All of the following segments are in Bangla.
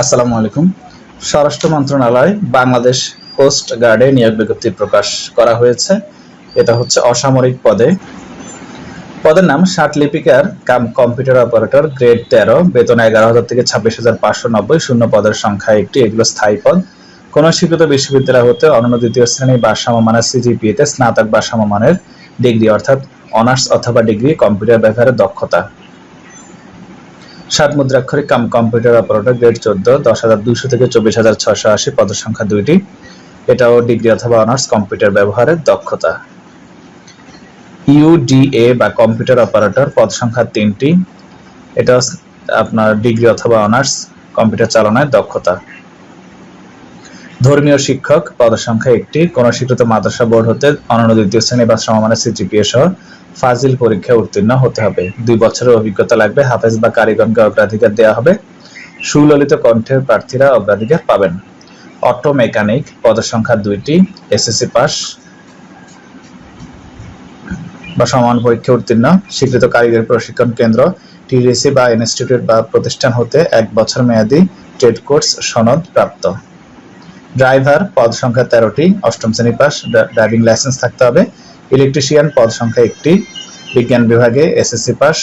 আসসালামু আলাইকুম। স্বরাষ্ট্র মন্ত্রণালয় বাংলাদেশ কোস্ট গার্ডে নিয়োগ বিজ্ঞপ্তি প্রকাশ করা হয়েছে। এটা হচ্ছে অসামরিক পদে। পদের নাম ষাট লিপিকার কাম কম্পিউটার অপারেটর গ্রেড তেরো, বেতন এগারো হাজার থেকে ছাব্বিশ হাজার পাঁচশো নব্বই, শূন্য পদের সংখ্যা একটি, এগুলো স্থায়ী পদ। কোন স্বীকৃত বিশ্ববিদ্যালয় হতে অনন্য দ্বিতীয় শ্রেণি বা সমমানের সিজিপিএতে স্নাতক বা সমমানের ডিগ্রি, অর্থাৎ অনার্স অথবা ডিগ্রি কম্পিউটার ব্যবহারের দক্ষতা। ষাট মুদ্রাক্ষরিক কাম কম্পিউটার অপারেটর গ্রেড চোদ্দ, দশ হাজার দুশো থেকে চব্বিশ হাজার ছশো আশি পদসংখ্যা দুইটি। এটাও ডিগ্রি অথবা অনার্স কম্পিউটার ব্যবহারের দক্ষতা। ইউডিএ বা কম্পিউটার অপারেটর পদ সংখ্যা তিনটি। এটা আপনার ডিগ্রি অথবা অনার্স কম্পিউটার চালনায় দক্ষতা। ধর্মীয় শিক্ষক পদের সংখ্যা একটি। কোন স্বীকৃত মাদ্রাসা বোর্ড হতে অনন্য দ্বিতীয় শ্রেণি বা সমমানের সিজিপিএ সহ ফাজিল পরীক্ষায় উত্তীর্ণ হতে হবে। দুই বছরের অভিজ্ঞতা লাগবে, হাফেজ বা কারিগণকে অগ্রাধিকার দেওয়া হবে। সুললিত কণ্ঠের প্রার্থীরা অগ্রাধিকার পাবেন। অটো মেকানিক পদের সংখ্যা দুইটি, এসএসসি পাস বা সমান পরীক্ষা উত্তীর্ণ, স্বীকৃত কারিগরি প্রশিক্ষণ কেন্দ্র, টিডিসি বা ইনস্টিটিউট বা প্রতিষ্ঠান হতে এক বছর মেয়াদী ট্রেড কোর্স সনদ প্রাপ্ত। ড্রাইভার পদ সংখ্যা তেরোটি, অষ্টম শ্রেণি পাস ড্রাইভিং লাইসেন্স থাকতে হবে। ইলেকট্রিশিয়ান পদ সংখ্যা একটি। বিজ্ঞান বিভাগে SSC pass.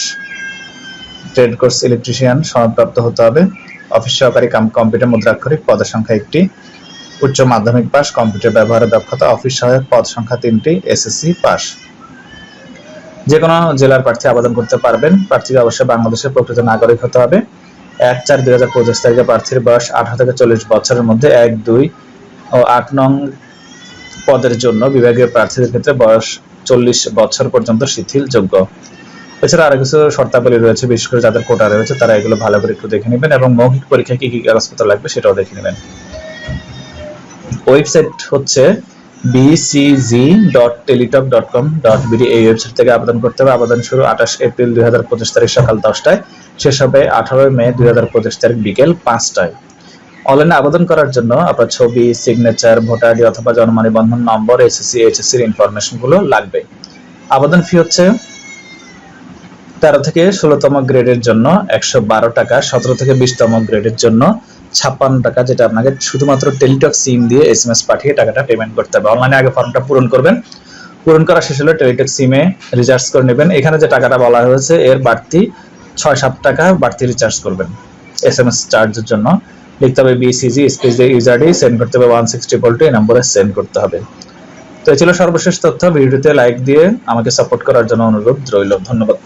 Trade course electrician সনদপ্রাপ্ত হতে হবে। অফিস সহকারী কাম কম্পিউটার মুদ্রাক্ষরিক পদের সংখ্যা একটি। উচ্চ মাধ্যমিক পাস, কম্পিউটার ব্যবহারের দক্ষতা, অফিস সহায়ক পদ সংখ্যা তিনটি, এসএসসি পাস। যে কোনো জেলার প্রার্থী আবেদন করতে পারবেন। প্রার্থীকে অবশ্যই বাংলাদেশের প্রকৃত নাগরিক হতে হবে। এক চার দুই হাজার পঁচিশ তারিখে প্রার্থীর বয়স আঠারো থেকে চল্লিশ বছরের মধ্যে, এক, দুই ও আট নং পদের জন্য বিভাগীয় প্রার্থীদের ক্ষেত্রে বয়স চল্লিশ বছর পর্যন্ত শিথিল যোগ্য এছাড়া আরও কিছু শর্তাবলী রয়েছে, বিশেষ করে যাদের কোটা রয়েছে, তারা এগুলো ভালো করে একটু দেখে নেবেন এবং মৌখিক পরীক্ষা কি কি কাগজপত্র লাগবে সেটাও দেখে নেবেন। ওয়েবসাইট হচ্ছে BCG dot Teletalk dot com dot BD এই ওয়েবসাইট থেকে আবেদন করতে হবে। আবেদন শুরু আঠাশ এপ্রিল দুই হাজার পঁচিশ তারিখ সকাল দশটায়। শেষ হবে আঠারোই মে দুই হাজার পঁচিশ তারিখ বিকেল পাঁচটায়। অনলাইনে আবেদন করার জন্য আপনার ছবি সিগনেচার ভোটার আইডি অথবা জন্ম নিবন্ধন নম্বর এসএসসি এইচএসসি এর ইনফরমেশনগুলো লাগবে। আবেদন ফি হচ্ছে তেরো থেকে ষোলোতম গ্রেডের জন্য একশো বারো টাকা, সতেরো থেকে বিশতম গ্রেডের জন্য ছাপ্পান্ন টাকা, যেটা আপনাকে শুধুমাত্র টেলিটক সিম দিয়ে এস এম এস পাঠিয়ে টাকাটা পেমেন্ট করতে হবে। অনলাইনে আগে ফর্মটা পূরণ করবেন। পূরণ করা শেষ হলে টেলিটক সিমে রিচার্জ করে নেবেন। এখানে যে টাকাটা বলা হয়েছে, এর বাড়তি ছয় সাত টাকা বাড়তি রিচার্জ করবেন। এস এম এস চার্জের জন্য। লিখতে হবে বিসিজি স্পেস দিয়ে ইউজার ডি সেন্ড করতে হবে ওয়ান সিক্সটি ভোল্টে এই নম্বরে সেন্ড করতে হবে। তো এই ছিল সর্বশেষ তথ্য। ভিডিওতে লাইক দিয়ে আমাকে সাপোর্ট করার জন্য অনুরোধ রইল। ধন্যবাদ।